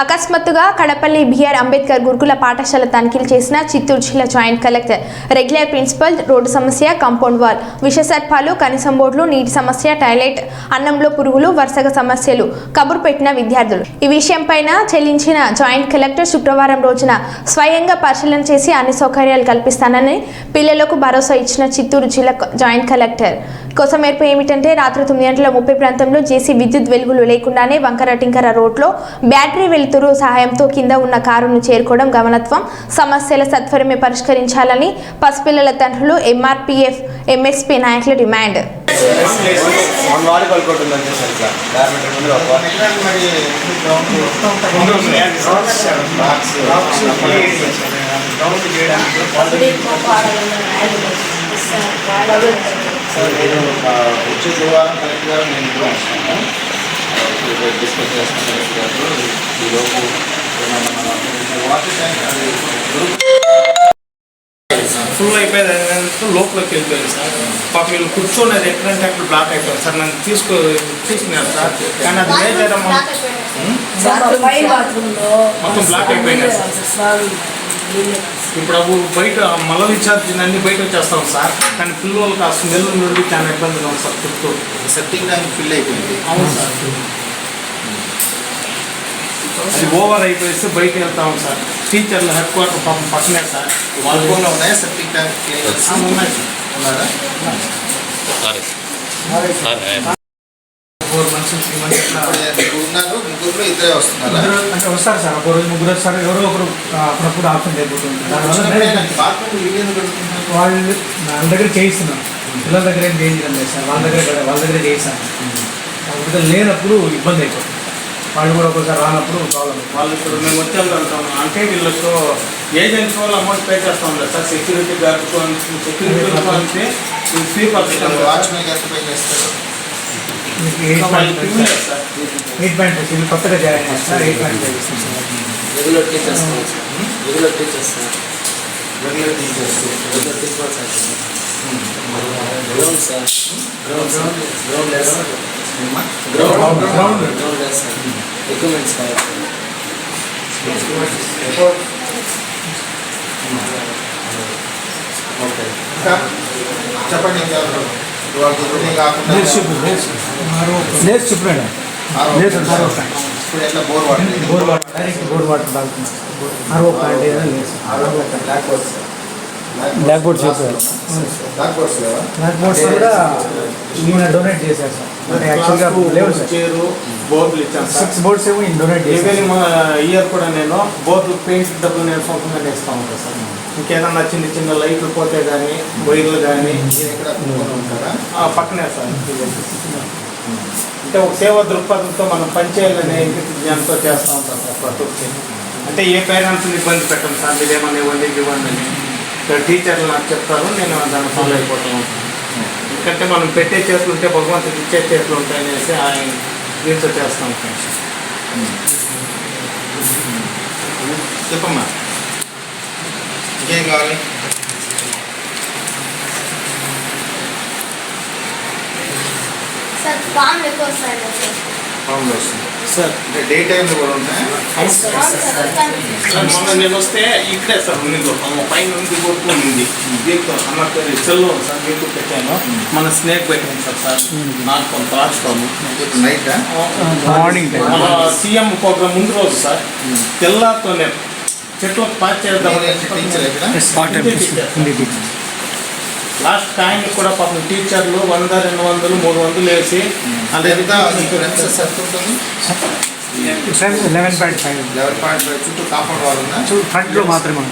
అకస్మాత్తుగా కడపల్లి బిఆర్ అంబేద్కర్ గురుకుల పాఠశాల తనిఖీలు చేసిన చిత్తూరు జిల్లా joint collector regular principal road సమస్య కాంపౌండ్ వాల్ విషసర్పాలు కనీసం బోర్డులు నీటి సమస్య టాయిలెట్ అన్నంలో పురుగులు వరుసగా సమస్యలు కబురు పెట్టిన విద్యార్థులు. ఈ విషయంపైన చెల్లించిన జాయింట్ కలెక్టర్ శుక్రవారం రోజున స్వయంగా పరిశీలన చేసి అన్ని సౌకర్యాలు కల్పిస్తానని పిల్లలకు భరోసా ఇచ్చిన చిత్తూరు జిల్లా జాయింట్ కలెక్టర్. కొసమేర్పు ఏమిటంటే రాత్రి తొమ్మిది గంటల ముప్పై ప్రాంతంలో జేసీ విద్యుత్ వెలుగులు లేకుండానే వంకర టింకర రోడ్లో బ్యాటరీ వెలుతురు సహాయంతో కింద ఉన్న కారును చేరుకోవడం గమనత్వం. సమస్యల సత్వరమే పరిష్కరించాలని పసిపిల్లల తండ్రులు ఎంఆర్పీఎఫ్ ఎంఎస్పీ నాయకుల డిమాండ్. సార్ నేను వచ్చే గురువారం కలెక్టర్ గారు నేను వస్తాను. డిస్కస్ ఈలోపు ఫుల్ అయిపోయింది లోపలికి వెళ్ళిపోయింది సార్. పాప వీళ్ళు కూర్చోనేది ఎక్కడంటే అక్కడ బ్లాక్ అయిపోయింది సార్ నన్ను తీసుకో తీసుకున్నారు సార్. కానీ అది బాత్రూంలో మొత్తం బ్లాక్ అయిపోయినాయి సార్. ఇప్పుడు అవి బయట మల విచార్జ్ అన్ని బయట వచ్చేస్తాం సార్. కానీ పిల్లలకి ఆ స్మెల్ నుండి చాలా ఇబ్బందిగా ఉంది సార్ చుట్టూ సెప్టింగ్ ట్యాంక్ ఫిల్ అయిపోయింది. అవును సార్. అది ఓవర్ అయిపోయేస్తే బయట వెళ్తాం సార్. టీచర్లు హెడ్ క్వార్టర్ పాపం పక్కనే సార్. వాళ్ళ ఫోన్లో ఉన్నాయా ట్యాంక్ ఉన్నాయి. ఉన్నారా? ఫోర్ మంత్స్ త్రీ మంత్స్ ఇట్లా ఇప్పుడు ఉన్నారు ముగ్గురు ఇద్దరే వస్తున్నారా. ముగ్గురు అంటే వస్తారు సార్. ఒక రోజు ముగ్గురు వస్తారు. ఎవరో ఒకరు అప్పుడప్పుడు ఆప్షన్ అయిపోతుంది వీళ్ళు దగ్గర చేయిస్తున్నాను పిల్లల దగ్గర ఏం చేయించడం లేదు సార్. వాళ్ళ దగ్గర వాళ్ళ దగ్గర చేయిస్తాను లేనప్పుడు ఇబ్బంది అయిపోతుంది. వాళ్ళు కూడా ఒకసారి రానప్పుడు ప్రాబ్లం వాళ్ళు ఇప్పుడు మేము వచ్చాం వెళ్తాం అంటే వీళ్ళకు ఏజెంట్స్ వాళ్ళు అమౌంట్ పే చేస్తాం కదా సార్ సెక్యూరిటీ గార్డ్ సెక్యూరిటీ అంటే స్వీపర్ వాచ్మెన్ గారికి పే చేస్తారు ఎయిట్ పాయింట్ సార్ ఇది కొత్తగా జాయిన్ చేస్తారు ఎయిట్ పాయింట్ చేస్తాను sir regular teachers regular teachers regular teachers regular principals ground sir ground ground లేదు గ్రౌండ్ గ్రౌండ్ గ్రౌండ్ లేదు సార్ ఎక్విప్మెంట్స్ కావాలి ఓకే ఇంకా చెప్పండి. లేదు చెప్పాడు. సార్ ఎట్లా bore water bore water direct bore water తాగుతున్నాం ఆరో ప్యాంట్ ఏదైనా లేదు sir RO blackboards black black boards blackboards కూడా ఈయన డొనేట్ చేశారు సార్. చైరు బోర్డులు ఇచ్చాను సిక్స్ బోర్డ్స్ ఏమో ఈయన డొనేట్ చేశారు. ఈవెన్ ఇయర్ కూడా నేను బోర్డు పెయింట్ డబ్బులు నేను సొంతంగా వేస్తూ ఉంటాను సార్. ఇంకేదన్నా చిన్న చిన్న లైట్లు పోతే కానీ వైర్లు కానీ ఉంటారా ఆ పక్కనే సార్. అంటే ఒక సేవా దృక్పథంతో మనం పనిచేయాలనే జ్ఞానంతో చేస్తూ ఉంటాం సార్ ప్రతి ఒక్కటి. అంటే ఏ పేరెంట్స్ని ఇబ్బంది పెట్టం సార్. మీరు ఏమన్నా ఇవ్వండి ఇవ్వండి అని. ఇక్కడ టీచర్లు నాకు చెప్తారు నేను దాన్ని ఫాలో అయిపోతూ ఉంటాను. ఎందుకంటే మనం పెట్టే చేతులు ఉంటే భగవంతుడికి ఇచ్చే చేతులు ఉంటాయి అనేసి ఆయన దీంతో చేస్తూ చెప్పమ్మా. ఇంకేం కావాలి? సార్ పాములు ఎక్కువ వస్తాయి ఫామ్లో వస్తుంది. సార్ అంటే డే టైంలో కూడా ఉంటాయా? అవును సార్ వస్తాను సార్ మొన్న నేను వస్తే ఇక్కడే సార్ పైన ఉంది. దీంతో సెల్లో సార్. మీకు పెట్టాను. మన స్నేక్ పెట్టాను సార్ సార్. నాకు కొంత రాస్తాము నైటా? మార్నింగ్ మన సీఎం ప్రోగ్రామ్ ముందు రోజు సార్. తెల్లారితోనే చెట్లకు పాస్ చేద్దాం టీచర్ లాస్ట్ టైం కూడా పాపం టీచర్లు వంద రెండు వందలు మూడు వందలు వేసి అంటే ఎంత ప్రెమిసెస్ ఎంత ఉంటుంది eleven point five eleven point five చుట్టూ కాంపౌండ్ వాల్ ఉందా? ఫ్రంట్లో మాత్రమే